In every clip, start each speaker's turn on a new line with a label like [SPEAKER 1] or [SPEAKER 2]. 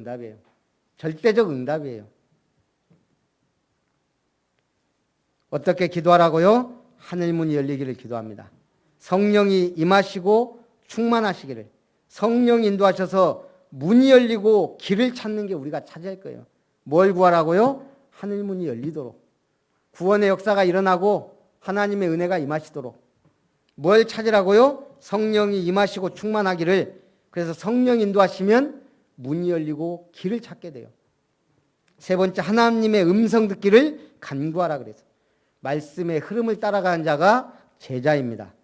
[SPEAKER 1] 응답이에요. 절대적 응답이에요. 어떻게 기도하라고요? 하늘 문이 열리기를 기도합니다. 성령이 임하시고 충만하시기를 성령 인도하셔서 문이 열리고 길을 찾는 게 우리가 찾아야 할 거예요. 뭘 구하라고요? 하늘 문이 열리도록 구원의 역사가 일어나고 하나님의 은혜가 임하시도록 뭘 찾으라고요? 성령이 임하시고 충만하기를 그래서 성령 인도하시면 문이 열리고 길을 찾게 돼요. 세 번째 하나님의 음성 듣기를 간구하라 그래서 말씀의 흐름을 따라가는 자가 제자입니다.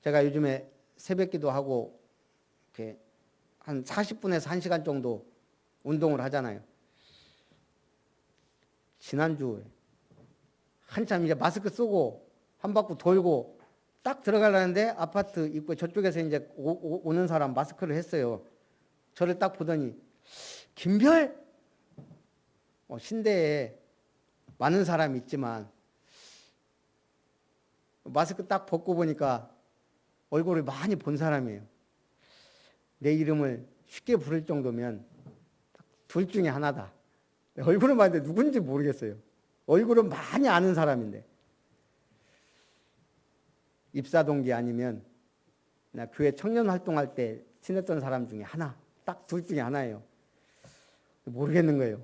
[SPEAKER 1] 제가 요즘에 새벽기도 하고 이렇게 한 40분에서 1시간 정도 운동을 하잖아요. 지난주에 한참 이제 마스크 쓰고 한 바퀴 돌고 딱 들어가려는데 아파트 입구 저쪽에서 이제 오, 는 사람 마스크를 했어요. 저를 딱 보더니 김별 어, 신대에 많은 사람이 있지만 마스크 딱 벗고 보니까 얼굴을 많이 본 사람이에요. 내 이름을 쉽게 부를 정도면 둘 중에 하나다. 얼굴은 봤는데 누군지 모르겠어요. 얼굴은 많이 아는 사람인데. 입사 동기 아니면 나 교회 청년 활동할 때 친했던 사람 중에 하나, 딱 둘 중에 하나예요. 모르겠는 거예요.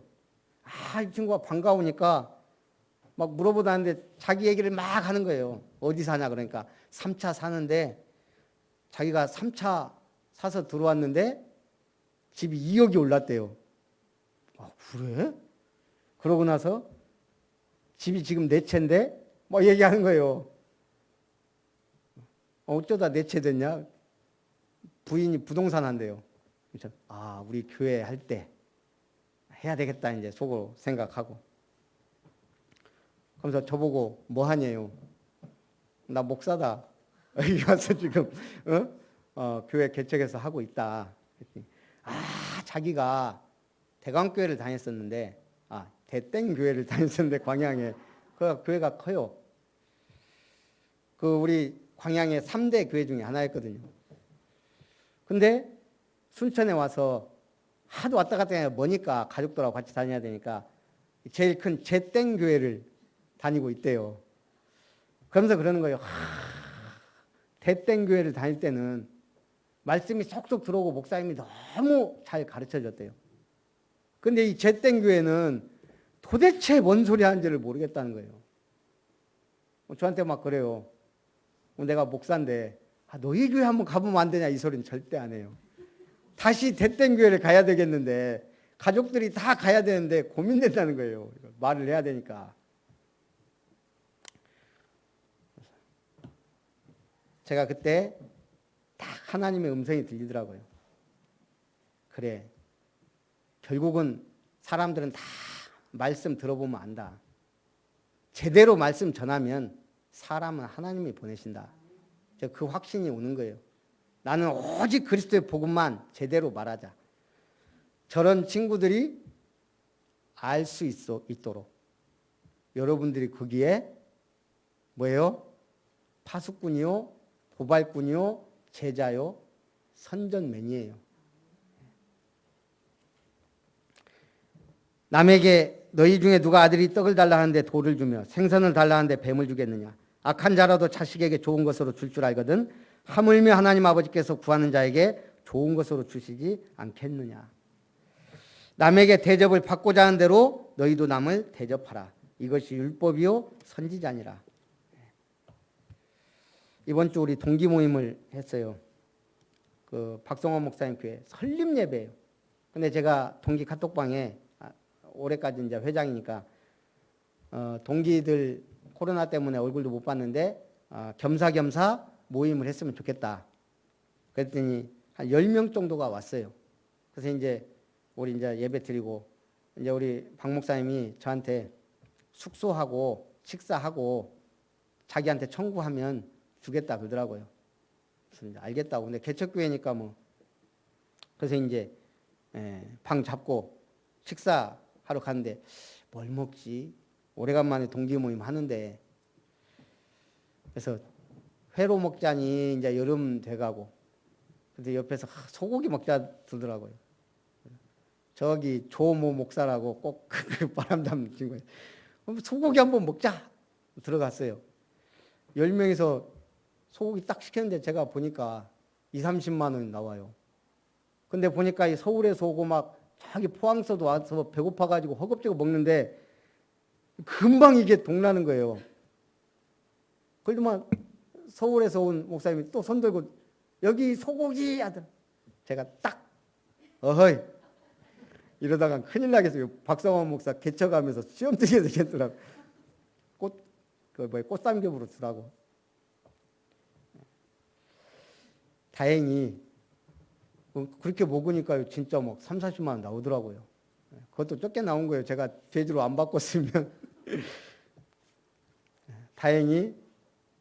[SPEAKER 1] 아, 이 친구가 반가우니까 막 물어보다는데 자기 얘기를 막 하는 거예요. 어디 사냐 그러니까 3차 사는데 자기가 3차 사서 들어왔는데 집이 2억이 올랐대요. 아, 그래? 그러고 나서 집이 지금 네 채인데 뭐 얘기하는 거예요. 어쩌다 네채 됐냐? 부인이 부동산 한대요. 아, 우리 교회 할 때 해야 되겠다 이제 속으로 생각하고. 그러면서 저보고 뭐 하냐요? 나 목사다. 여기 와서 지금 어? 어, 교회 개척해서 하고 있다. 아 자기가 대광교회를 다녔었는데 아 대땡 교회를 다녔었는데 광양에 그 교회가 커요. 그 우리 광양의 3대 교회 중에 하나였거든요. 근데 순천에 와서 하도 왔다 갔다 머니까 가족들하고 같이 다녀야 되니까 제일 큰 제땡 교회를 다니고 있대요. 그러면서 그러는 거예요. 대땡 교회를 다닐 때는 말씀이 속속 들어오고 목사님이 너무 잘 가르쳐 줬대요. 근데 이 제땡 교회는 도대체 뭔 소리 하는지를 모르겠다는 거예요. 저한테 막 그래요. 내가 목사인데 아, 너희 교회 한번 가보면 안 되냐 이 소리는 절대 안 해요. 다시 대땡 교회를 가야 되겠는데 가족들이 다 가야 되는데 고민된다는 거예요. 말을 해야 되니까. 제가 그때 딱 하나님의 음성이 들리더라고요. 그래. 결국은 사람들은 다 말씀 들어보면 안다. 제대로 말씀 전하면 사람은 하나님이 보내신다. 그 확신이 오는 거예요. 나는 오직 그리스도의 복음만 제대로 말하자. 저런 친구들이 알 수 있도록 여러분들이 거기에 뭐예요? 파수꾼이요, 고발꾼이요, 제자요, 선전맨이에요. 남에게 너희 중에 누가 아들이 떡을 달라 하는데 돌을 주며 생선을 달라 하는데 뱀을 주겠느냐? 악한 자라도 자식에게 좋은 것으로 줄줄 알거든 하물며 하나님 아버지께서 구하는 자에게 좋은 것으로 주시지 않겠느냐? 남에게 대접을 받고자 하는 대로 너희도 남을 대접하라. 이것이 율법이요 선지자니라. 이번 주 우리 동기 모임을 했어요. 그 박성원 목사님 교회 설립 예배예요. 근데 제가 동기 카톡방에 아, 올해까지 이제 회장이니까 어, 동기들 코로나 때문에 얼굴도 못 봤는데 어, 겸사겸사 모임을 했으면 좋겠다. 그랬더니 한 10명 정도가 왔어요. 그래서 이제 우리 이제 예배 드리고 이제 우리 박 목사님이 저한테 숙소하고 식사하고 자기한테 청구하면 주겠다 그러더라고요. 그래서 알겠다고. 근데 개척교회니까 뭐. 그래서 이제 예, 방 잡고 식사하러 갔는데 뭘 먹지? 오래간만에 동기 모임 하는데 그래서 회로 먹자니 이제 여름 돼가고 근데 옆에서 하, 소고기 먹자 들더라고요. 저기 조모 목사라고 꼭 그 바람 잡는 친구예요. 소고기 한번 먹자 들어갔어요. 열 명이서 소고기 딱 시켰는데 제가 보니까 2, 30만 원 나와요. 근데 보니까 이 서울에서 오고 막 저기 포항서도 와서 배고파가지고 허겁지겁 먹는데 금방 이게 동나는 거예요. 그래도만 서울에서 온 목사님이 또 손 들고 여기 소고기 하더라. 제가 딱 어허이 이러다가 큰일 나겠어요. 박성원 목사 개쳐가면서 시험 뜨게 되겠더라고. 꽃, 그 뭐야, 꽃삼겹으로 주라고. 다행히 뭐 그렇게 먹으니까 진짜 막 3, 40만 원 나오더라고요. 그것도 적게 나온 거예요. 제가 제주로 안 바꿨으면. 다행히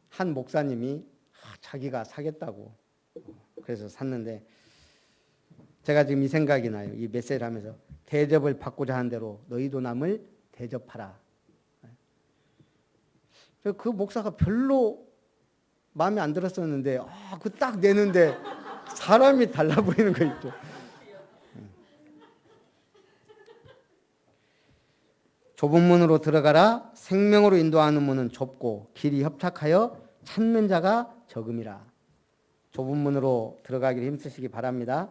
[SPEAKER 1] 한 목사님이 아, 자기가 사겠다고 그래서 샀는데 제가 지금 이 생각이 나요. 이 메시지를 하면서 대접을 받고자 하는 대로 너희도 남을 대접하라. 그 목사가 별로 마음에 안 들었었는데 아, 그 딱 내는데 사람이 달라 보이는 거 있죠. 좁은 문으로 들어가라. 생명으로 인도하는 문은 좁고 길이 협착하여 찾는 자가 적음이라. 좁은 문으로 들어가기를 힘쓰시기 바랍니다.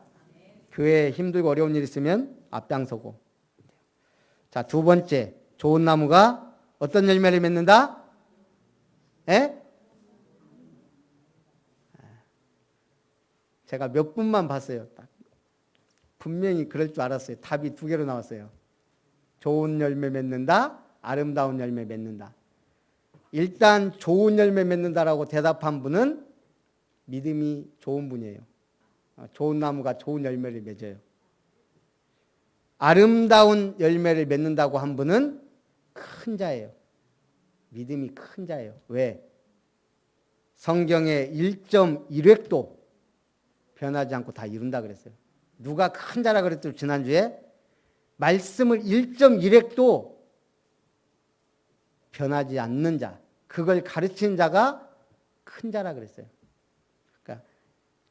[SPEAKER 1] 교회에 힘들고 어려운 일 있으면 앞장서고. 자, 두 번째. 좋은 나무가 어떤 열매를 맺는다? 에? 제가 몇 분만 봤어요. 딱. 분명히 그럴 줄 알았어요. 답이 두 개로 나왔어요. 좋은 열매 맺는다, 아름다운 열매 맺는다. 일단 좋은 열매 맺는다라고 대답한 분은 믿음이 좋은 분이에요. 어, 좋은 나무가 좋은 열매를 맺어요. 아름다운 열매를 맺는다고 한 분은 큰 자예요. 믿음이 큰 자예요. 왜? 성경의 1.1획도 변하지 않고 다 이룬다 그랬어요. 누가 큰 자라 그랬죠, 지난주에? 말씀을 1.1획도 변하지 않는 자, 그걸 가르치는 자가 큰 자라 그랬어요. 그러니까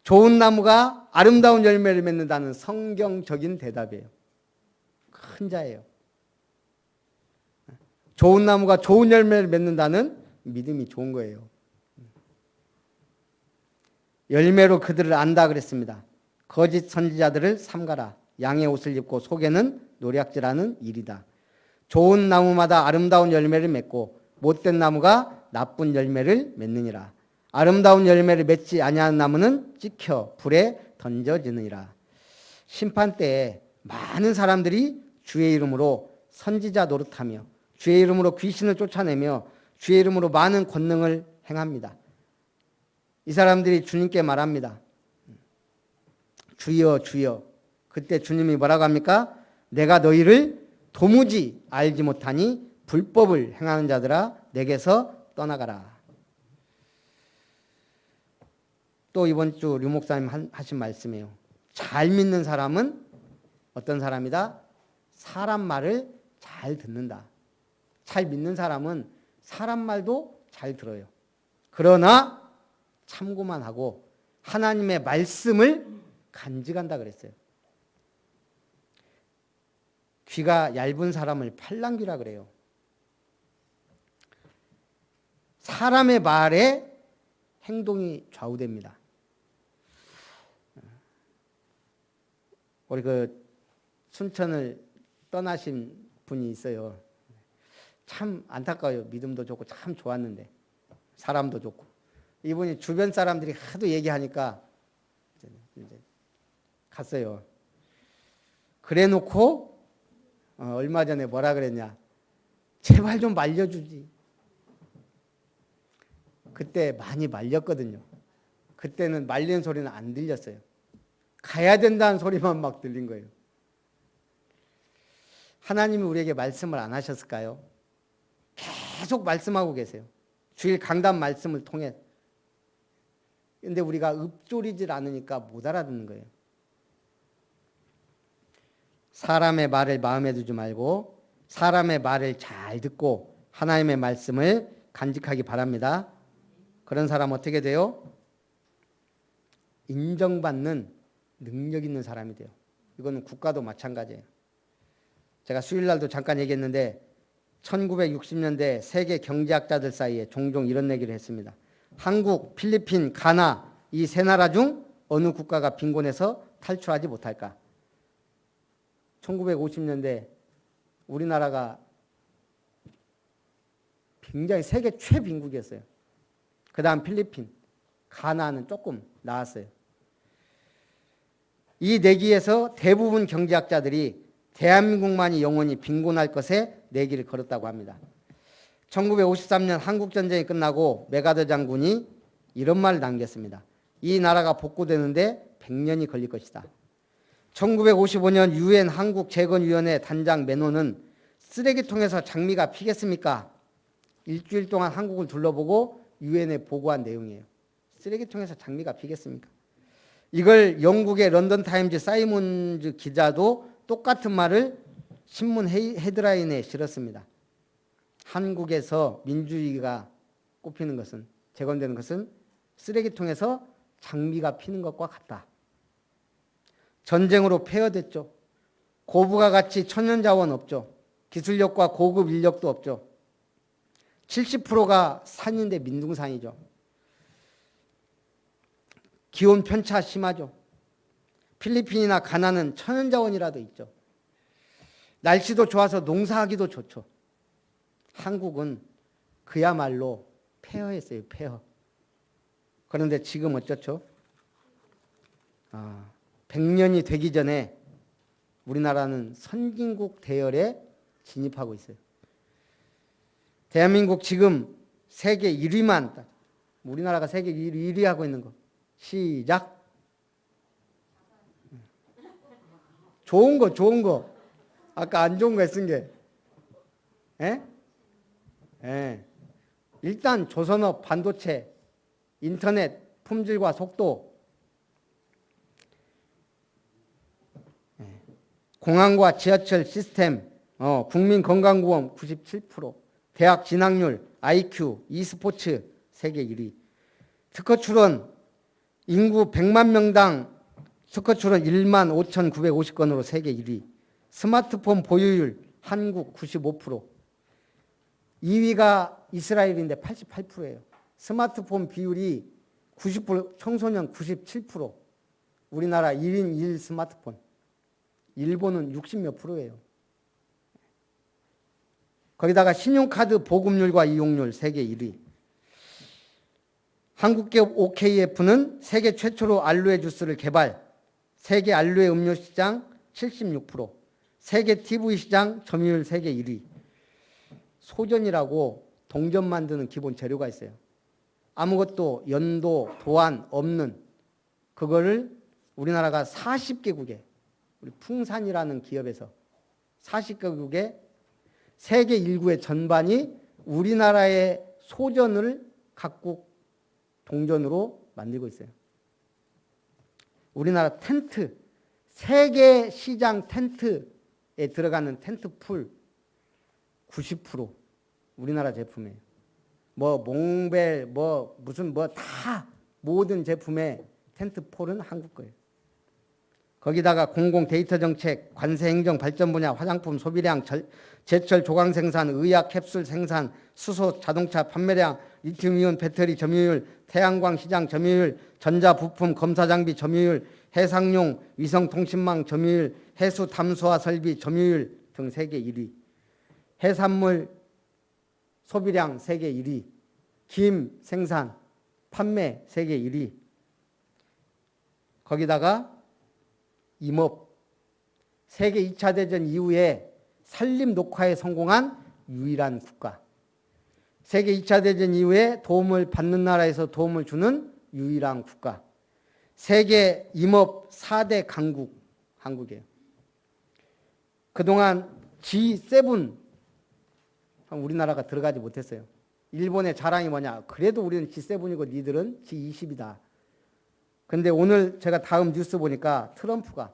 [SPEAKER 1] 좋은 나무가 아름다운 열매를 맺는다는 성경적인 대답이에요. 큰 자예요. 좋은 나무가 좋은 열매를 맺는다는 믿음이 좋은 거예요. 열매로 그들을 안다 그랬습니다. 거짓 선지자들을 삼가라. 양의 옷을 입고 속에는 노략질하는 일이다. 좋은 나무마다 아름다운 열매를 맺고 못된 나무가 나쁜 열매를 맺느니라. 아름다운 열매를 맺지 아니하는 나무는 찍혀 불에 던져지느니라. 심판 때에 많은 사람들이 주의 이름으로 선지자 노릇하며 주의 이름으로 귀신을 쫓아내며 주의 이름으로 많은 권능을 행합니다. 이 사람들이 주님께 말합니다. 주여 주여. 그때 주님이 뭐라고 합니까? 내가 너희를 도무지 알지 못하니 불법을 행하는 자들아 내게서 떠나가라. 또 이번 주 류목사님 하신 말씀이에요. 잘 믿는 사람은 어떤 사람이다? 사람 말을 잘 듣는다. 잘 믿는 사람은 사람 말도 잘 들어요. 그러나 참고만 하고 하나님의 말씀을 간직한다 그랬어요. 귀가 얇은 사람을 팔랑귀라 그래요. 사람의 말에 행동이 좌우됩니다. 우리 그 순천을 떠나신 분이 있어요. 참 안타까워요. 믿음도 좋고 참 좋았는데 사람도 좋고 이분이 주변 사람들이 하도 얘기하니까 이제 갔어요. 그래놓고 어, 얼마 전에 뭐라 그랬냐? 제발 좀 말려주지. 그때 많이 말렸거든요. 그때는 말리는 소리는 안 들렸어요. 가야 된다는 소리만 막 들린 거예요. 하나님이 우리에게 말씀을 안 하셨을까요? 계속 말씀하고 계세요. 주일 강단 말씀을 통해. 근데 우리가 읊조리질 않으니까 못 알아듣는 거예요. 사람의 말을 마음에 두지 말고 사람의 말을 잘 듣고 하나님의 말씀을 간직하기 바랍니다. 그런 사람 어떻게 돼요? 인정받는 능력 있는 사람이 돼요. 이거는 국가도 마찬가지예요. 제가 수요일 날도 잠깐 얘기했는데 1960년대 세계 경제학자들 사이에 종종 이런 얘기를 했습니다. 한국, 필리핀, 가나 이 세 나라 중 어느 국가가 빈곤에서 탈출하지 못할까? 1950년대 우리나라가 굉장히 세계 최빈국이었어요. 그 다음 필리핀, 가나는 조금 나았어요. 이 내기에서 대부분 경제학자들이 대한민국만이 영원히 빈곤할 것에 내기를 걸었다고 합니다. 1953년 한국전쟁이 끝나고 메가더 장군이 이런 말을 남겼습니다. 이 나라가 복구되는데 100년이 걸릴 것이다. 1955년 유엔 한국 재건위원회 단장 매노는 쓰레기통에서 장미가 피겠습니까? 일주일 동안 한국을 둘러보고 유엔에 보고한 내용이에요. 쓰레기통에서 장미가 피겠습니까? 이걸 영국의 런던 타임즈 사이몬즈 기자도 똑같은 말을 신문 헤- 헤드라인에 실었습니다. 한국에서 민주주의가 꼽히는 것은 재건되는 것은 쓰레기통에서 장미가 피는 것과 같다. 전쟁으로 폐허됐죠. 고부가 같이 천연 자원 없죠. 기술력과 고급 인력도 없죠. 70%가 산인데 민둥산이죠. 기온 편차 심하죠. 필리핀이나 가나는 천연 자원이라도 있죠. 날씨도 좋아서 농사하기도 좋죠. 한국은 그야말로 폐허했어요. 폐허. 그런데 지금 어쩌죠? 아, 100년이 되기 전에 우리나라는 선진국 대열에 진입하고 있어요. 대한민국 지금 세계 1위만 딱 우리나라가 세계 1위 하고 있는 거 시작. 좋은 거 좋은 거 아까 안 좋은 거쓴 게. 예? 예. 일단 조선업 반도체 인터넷 품질과 속도 공항과 지하철 시스템 어, 국민건강보험 97% 대학 진학률 IQ e스포츠 세계 1위. 특허 출원 인구 100만 명당 특허 출원 1만 5,950건으로 세계 1위. 스마트폰 보유율 한국 95% 2위가 이스라엘인데 88%예요. 스마트폰 비율이 90% 청소년 97% 우리나라 1인 1 스마트폰 일본은 60 몇 프로예요. 거기다가 신용카드 보급률과 이용률 세계 1위. 한국기업 OKF는 세계 최초로 알로에 주스를 개발, 세계 알로에 음료 시장 76%, 세계 TV 시장 점유율 세계 1위. 소전이라고 동전 만드는 기본 재료가 있어요. 아무것도 연도, 도안 없는 그거를 우리나라가 40개국에 우리 풍산이라는 기업에서 40개국에 세계 인구의 전반이 우리나라의 소전을 각국 동전으로 만들고 있어요. 우리나라 텐트 세계 시장 텐트에 들어가는 텐트 풀 90% 우리나라 제품이에요. 뭐 몽벨 뭐 무슨 뭐 다 모든 제품의 텐트 폴은 한국 거예요. 거기다가 공공 데이터 정책, 관세 행정 발전 분야, 화장품 소비량, 절, 제철 조강 생산, 의약 캡슐 생산, 수소 자동차 판매량, 리튬이온 배터리 점유율, 태양광 시장 점유율, 전자 부품 검사 장비 점유율, 해상용 위성 통신망 점유율, 해수 담수화 설비 점유율 등 세계 1위. 해산물 소비량 세계 1위. 김 생산 판매 세계 1위. 거기다가 임업 세계 2차 대전 이후에 산림 녹화에 성공한 유일한 국가. 세계 2차 대전 이후에 도움을 받는 나라에서 도움을 주는 유일한 국가. 세계 임업 4대 강국 한국이에요. 그동안 G7 우리나라가 들어가지 못했어요. 일본의 자랑이 뭐냐? 그래도 우리는 G7이고 니들은 G20이다. 근데 오늘 제가 다음 뉴스 보니까 트럼프가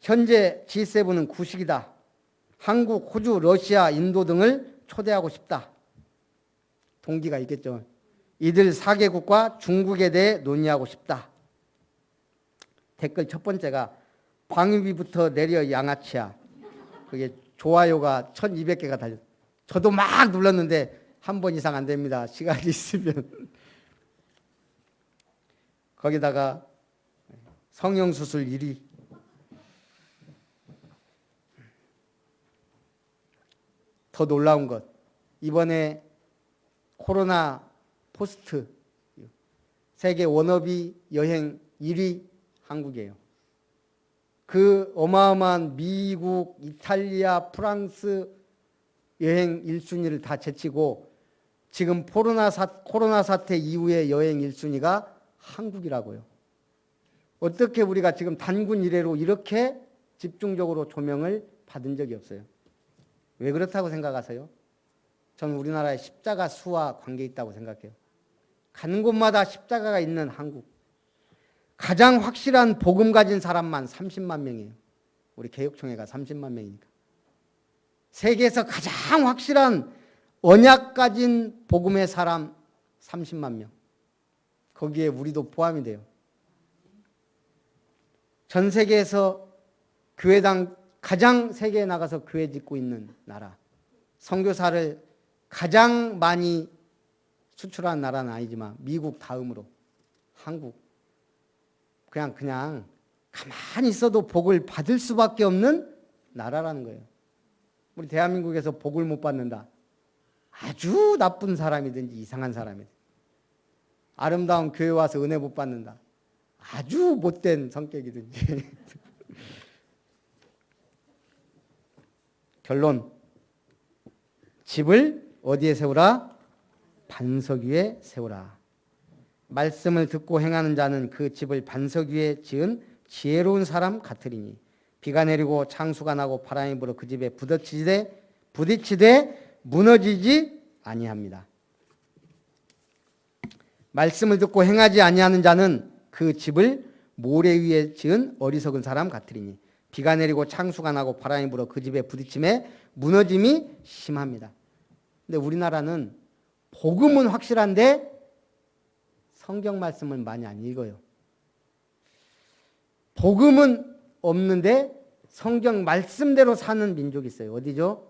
[SPEAKER 1] 현재 G7은 구식이다. 한국, 호주, 러시아, 인도 등을 초대하고 싶다. 동기가 있겠죠. 이들 4개국과 중국에 대해 논의하고 싶다. 댓글 첫 번째가 광유비부터 내려 양아치야. 그게 좋아요가 1200개가 달렸. 저도 막 눌렀는데 한 번 이상 안 됩니다. 시간이 있으면. 거기다가 성형수술 1위. 더 놀라운 것. 이번에 코로나 포스트 세계 워너비 여행 1위 한국이에요. 그 어마어마한 미국, 이탈리아, 프랑스 여행 1순위를 다 제치고 지금 코로나, 사태 이후의 여행 1순위가 한국이라고요. 어떻게 우리가 지금 단군 이래로 이렇게 집중적으로 조명을 받은 적이 없어요. 왜 그렇다고 생각하세요? 저는 우리나라의 십자가 수와 관계 있다고 생각해요. 가는 곳마다 십자가가 있는 한국. 가장 확실한 복음 가진 사람만 30만 명이에요. 우리 개혁총회가 30만 명이니까. 세계에서 가장 확실한 언약 가진 복음의 사람 30만 명. 거기에 우리도 포함이 돼요. 전 세계에서 교회당 가장 세계에 나가서 교회 짓고 있는 나라. 선교사를 가장 많이 수출한 나라는 아니지만 미국 다음으로 한국 그냥 그냥 가만히 있어도 복을 받을 수밖에 없는 나라라는 거예요. 우리 대한민국에서 복을 못 받는다. 아주 나쁜 사람이든지 이상한 사람이든 아름다운 교회 와서 은혜 못 받는다. 아주 못된 성격이든지 결론 집을 어디에 세우라? 반석 위에 세우라. 말씀을 듣고 행하는 자는 그 집을 반석 위에 지은 지혜로운 사람 같으리니 비가 내리고 창수가 나고 바람이 불어 그 집에 부딪히되 부딪히되 무너지지 아니합니다. 말씀을 듣고 행하지 아니하는 자는 그 집을 모래 위에 지은 어리석은 사람 같으리니 비가 내리고 창수가 나고 바람이 불어 그 집에 부딪힘에 무너짐이 심합니다. 근데 우리나라는 복음은 확실한데 성경 말씀을 많이 안 읽어요. 복음은 없는데 성경 말씀대로 사는 민족이 있어요. 어디죠?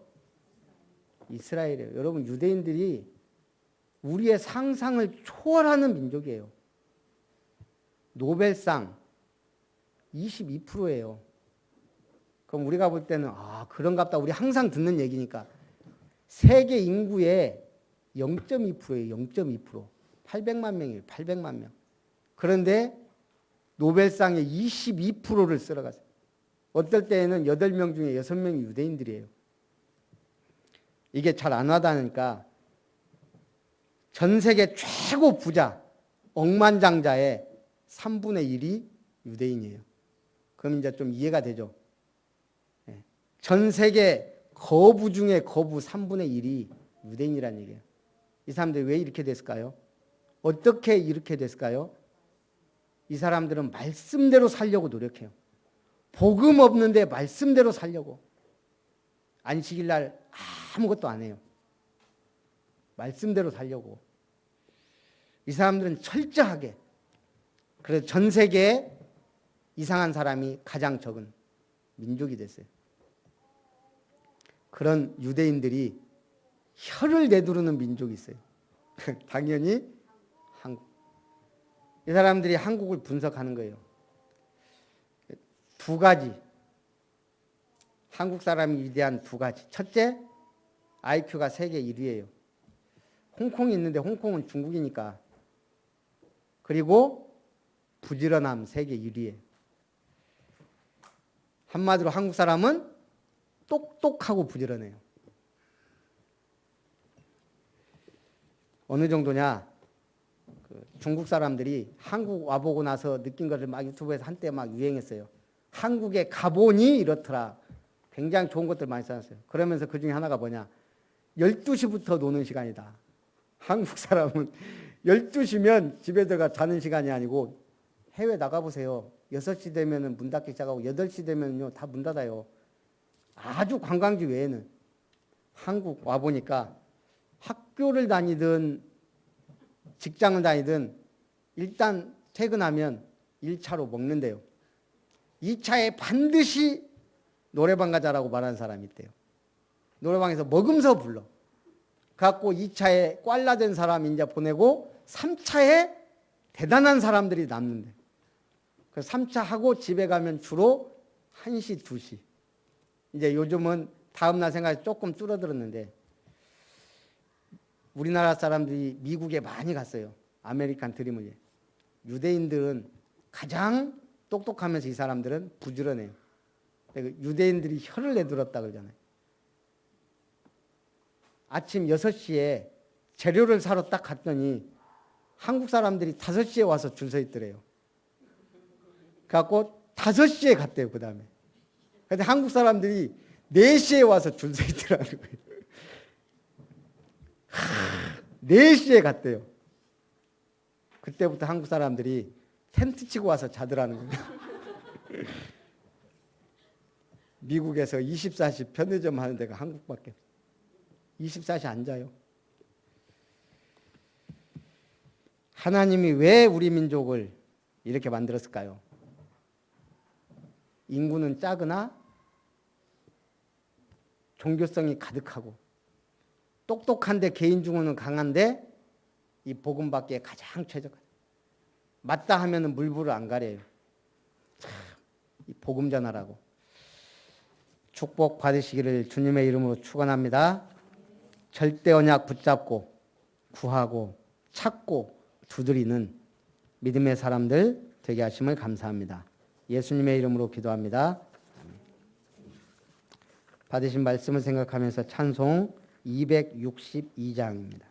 [SPEAKER 1] 이스라엘이에요. 여러분 유대인들이 우리의 상상을 초월하는 민족이에요. 노벨상 22%예요. 그럼 우리가 볼 때는 아 그런갑다. 우리 항상 듣는 얘기니까 세계 인구의 0.2%예요. 0.2%. 800만 명이에요. 800만 명. 그런데 노벨상의 22%를 쓸어갔어요. 어떨 때에는 8명 중에 6명이 유대인들이에요. 이게 잘 안 와닿으니까 전 세계 최고 부자, 억만장자의 3분의 1이 유대인이에요. 그럼 이제 좀 이해가 되죠. 예. 전 세계 거부 중에 거부 3분의 1이 유대인이라는 얘기예요. 이 사람들이 왜 이렇게 됐을까요? 어떻게 이렇게 됐을까요? 이 사람들은 말씀대로 살려고 노력해요. 복음 없는데 말씀대로 살려고. 안식일 날 아무것도 안 해요. 말씀대로 살려고. 이 사람들은 철저하게. 그래서 전 세계에 이상한 사람이 가장 적은 민족이 됐어요. 그런 유대인들이 혀를 내두르는 민족이 있어요. 당연히 한국. 이 사람들이 한국을 분석하는 거예요. 두 가지. 한국 사람이 위대한 두 가지. 첫째, IQ가 세계 1위예요. 홍콩이 있는데 홍콩은 중국이니까. 그리고 부지런함 세계 1위에. 한마디로 한국 사람은 똑똑하고 부지런해요. 어느 정도냐? 그 중국 사람들이 한국 와보고 나서 느낀 것을 막 유튜브에서 한때 막 유행했어요. 한국의 가보니 이렇더라. 굉장히 좋은 것들 많이 써놨어요. 그러면서 그 중에 하나가 뭐냐? 12시부터 노는 시간이다. 한국 사람은 12시면 집에 들어가 자는 시간이 아니고 해외 나가보세요. 6시 되면 문 닫기 시작하고 8시 되면요. 다 문 닫아요. 아주 관광지 외에는. 한국 와보니까 학교를 다니든 직장을 다니든 일단 퇴근하면 1차로 먹는데요. 2차에 반드시 노래방 가자라고 말하는 사람이 있대요. 노래방에서 먹으면서 불러. 갖고 2차에 꽐라된 사람 이제 보내고 3차에 대단한 사람들이 남는데. 그 3차 하고 집에 가면 주로 1시, 2시. 이제 요즘은 다음날 생각이 조금 줄어들었는데 우리나라 사람들이 미국에 많이 갔어요. 아메리칸 드림을. 유대인들은 가장 똑똑하면서 이 사람들은 부지런해요. 그 유대인들이 혀를 내둘었다 그러잖아요. 아침 6시에 재료를 사러 딱 갔더니 한국 사람들이 5시에 와서 줄 서 있더래요. 그래갖고 5시에 갔대요, 그 다음에. 근데 한국 사람들이 4시에 와서 줄 서 있더라는 거예요. 4시에 갔대요. 그때부터 한국 사람들이 텐트 치고 와서 자더라는 거예요. 미국에서 24시 편의점 하는 데가 한국밖에 없어요. 24시 안 자요. 하나님이 왜 우리 민족을 이렇게 만들었을까요? 인구는 작으나 종교성이 가득하고 똑똑한데 개인 중은 강한데 이 복음 받기에 가장 최적한 맞다 하면은 물불을 안 가려요. 참, 이 복음 전하라고 축복 받으시기를 주님의 이름으로 축원합니다. 절대 언약 붙잡고 구하고 찾고 두드리는 믿음의 사람들 되게 하심을 감사합니다. 예수님의 이름으로 기도합니다. 받으신 말씀을 생각하면서 찬송 262장입니다.